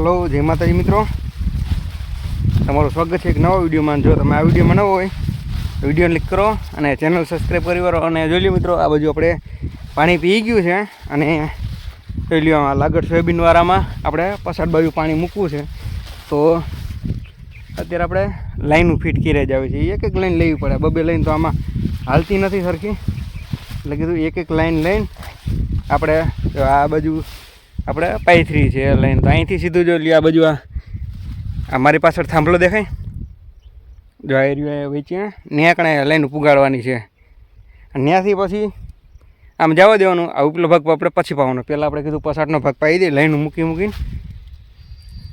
Hello જય માતાજી મિત્રો. તમારું સ્વાગત છે એક નવા વિડીયોમાં. જો તમે આ વિડીયોમાં નવો હોય વીડિયો ક્લિક કરો અને ચેનલ સબસ્ક્રાઈબ કરી વાળો. અને જોઈ લો મિત્રો, આ બાજુ આપણે પાણી પી ગયું છે અને જોઈ લો લાગડ સોયાબીનવાળામાં આપણે પસાડ બાજુ પાણી મૂકવું છે. તો અત્યારે આપણે લાઈનું ફિટ કરી જ આવે છે એક એક લાઈન લેવી પડે. બબે લાઈન તો આમાં હાલતી નથી સરખી. એટલે કીધું, એક એક લાઈન લઈને આપણે આ બાજુ આપણે પાયથરી છે લાઈન તો અહીંથી સીધું જો લ્યો આ બાજુ આ. મારી પાછળ થાંભલો દેખાય? જો આ એરિયા વેચીએ ન્યાકણે કણે લાઈન પુગાડવાની છે. ત્યાંથી પછી આમ જવા દેવાનું. આ ઉપલો ભાગ આપણે પછી પાવાનો. પહેલાં આપણે કીધું પસાટનો ભાગ પાઈ દઈએ લાઈન મૂકી મૂકીને.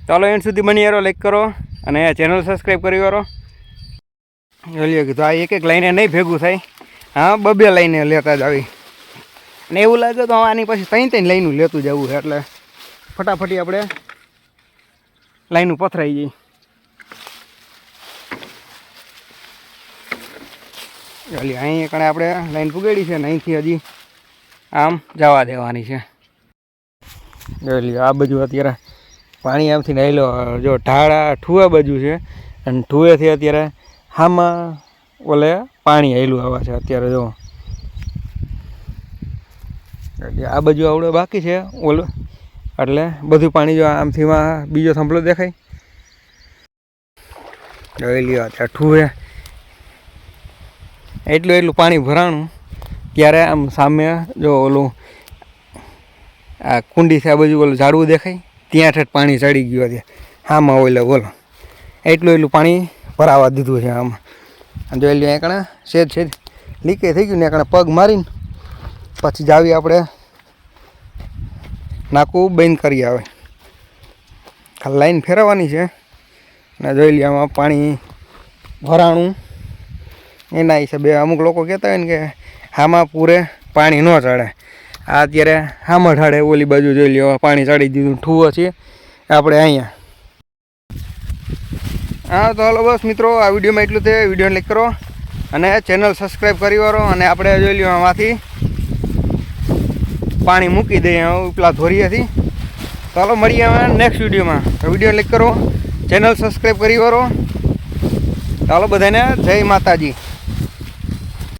ચાલો એન્ડ સુધી બની યારો લાઈક કરો અને ચેનલ સબસ્ક્રાઈબ કરી કરો જોઈ કીધું, આ એક એક લાઈને નહીં ભેગું થાય. હા, બબે લાઈને લેતા જ આવી. અને એવું લાગે તો આની પછી ત્રણ ત્રણ લાઈનું લેતું જવું એટલે ફટાફટી આપણે લાઈનું પથરાઈ જઈ ચાલી અહીં કણે આપણે લાઈન પુગાડી છે ને અહીંથી હજી આમ જવા દેવાની છે. ચાલી આ બાજુ અત્યારે પાણી આમથી નાયલો, જો ઢાળા ઠુવા બાજુ છે, અને ઠુવેથી અત્યારે હામાં ઓલે પાણી આવેલું આવે છે અત્યારે, જો. આ બાજુ આવડે બાકી છે, ઓલું એટલે બધું પાણી જો આમથી બીજો થાંભલો દેખાય. જોઈ લ્યો ઠુવે એટલું એટલું પાણી ભરાણું. ત્યારે આમ સામે જો ઓલું આ કુંડી છે, આ બાજુ ઓલું ઝાડવું દેખાય. ત્યાં ઠેઠ પાણી ચડી ગયું છે. આમાં ઓલે બોલો એટલું એટલું પાણી ભરાવા દીધું છે આમાં. જોઈ લ્યો એકણે છેદ છેદ લીકે થઈ ગયું ને એકણે પગ મારીને. પછી જાવી આપણે નાકું બંધ કરી આવે. ખાલી લાઈન ફેરવવાની છે. અને જોઈ લઈએ આમાં પાણી ભરાણું. એના હિસાબે અમુક લોકો કહેતા હોય ને કે આમાં પૂરે પાણી ન ચડે. આ અત્યારે આમાં ઢાળે ઓલી બાજુ જોઈ લ્યો પાણી ચડી દીધું ઠુવો છે. આપણે અહીંયા. હા, તો હલો બસ મિત્રો, આ વિડીયોમાં એટલું થયું વીડિયો લાઈક કરો અને ચેનલ સબસ્ક્રાઈબ કરી વાળો અને આપણે જોઈ લ્યો આમાંથી. પાણી મૂકી દઈએ ઉપલા ધોરીએથી. ચાલો, મળીએ હવે નેક્સ્ટ વિડીયોમાં. વીડિયો લાઈક કરો ચેનલ સબસ્ક્રાઈબ કરી કરો ચાલો, બધાને જય માતાજી.